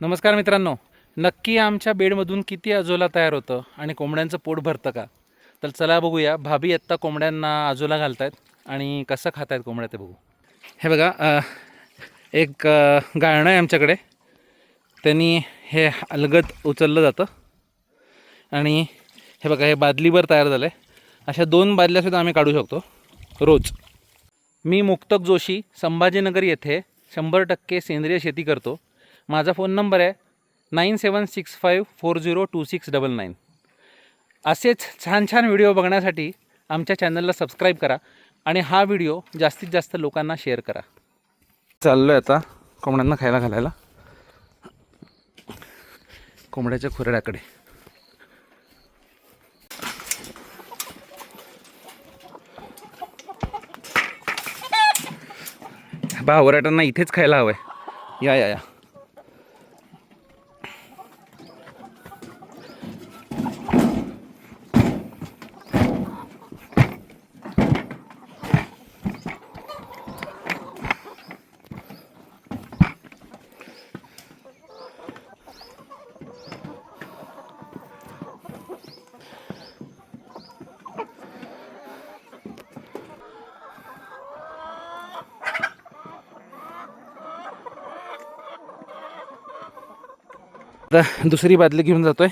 नमस्कार मित्रांनो. नक्की आमच्या बेडमधून किती अजोला तयार होतं आणि कोंबड्यांचं पोट भरतं का? तर चला बघूया भाभी आत्ता कोंबड्यांना अजोला घालतायत आणि कसं खात आहेत कोंबड्या ते बघू. हे बघा एक गाळणं आहे आमच्याकडे. त्यांनी हे अलगद उचललं जातं. आणि हे बघा हे बादलीभर तयार झालं आहे अशा दोन बादल्यासुद्धा आम्ही काढू शकतो. रोज. मी मुक्तक जोशी संभाजीनगर येथे शंभर टक्के सेंद्रिय शेती करतो. माझा फोन नंबर आहे nine seven six five four zero two six double nine. असेच छान छान व्हिडिओ बघण्यासाठी आमच्या चॅनलला सबस्क्राईब करा आणि हा व्हिडिओ जास्तीत जास्त लोकांना शेअर करा. चाललो आहे आता कोंबड्यांना खायला घालायला. कोंबड्याच्या खुरड्याकडे. बा वराटांना इथेच खायला हवं आहे या या या. आता दुसरी बादली घेऊन जातोय.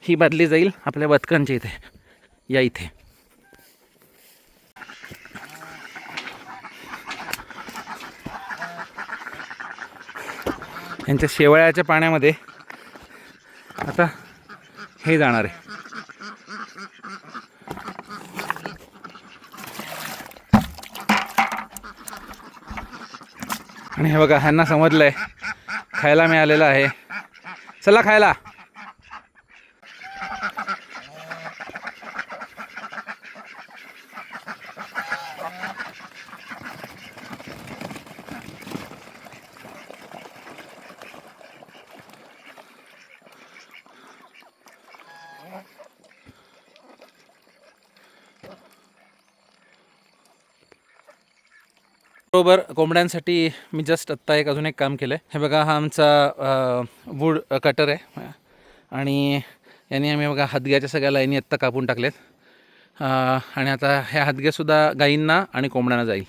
ही बादली जाईल आपल्या बदकांच्या इथे. या इथे. यांच्या शेवाळ्याच्या पाण्यामध्ये आता हे जाणार आहे. आणि हे बघा ह्यांना समजलंय. खायला मिळालेलं आहे. चला खायला. बरोबर कोंबड्यांसाठी मी जस्ट आत्ता एक अजून एक काम केलं आहे हे बघा हा आमचा वूड कटर आहे. आणि याने आम्ही बघा हदग्याच्या सगळ्या लाईनी आत्ता कापून टाकलेत आणि आता ह्या हदग्यासुद्धा गाईंना आणि कोंबड्यांना जाईल.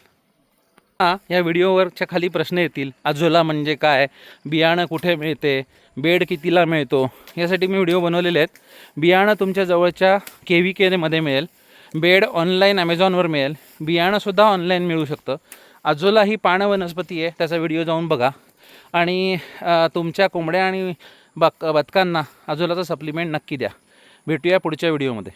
हां या व्हिडिओवरच्या खाली प्रश्न येतील. आजोला म्हणजे काय? बियाणं कुठे मिळते? बेड कितीला मिळतो? यासाठी मी व्हिडिओ बनवलेले आहेत. बियाणं तुमच्या जवळच्या के व्ही केमध्ये मिळेल. बेड ऑनलाईन ॲमेझॉनवर मिळेल. बियाणंसुद्धा ऑनलाईन मिळू शकतं. आजोला ही पाण वनस्पती आहे त्याचा व्हिडिओ जाऊन बघा. आणि तुमच्या कोंबड्या आणि बक बदकांना आजोलाचं सप्लिमेंट नक्की द्या. भेटूया पुढच्या व्हिडिओमध्ये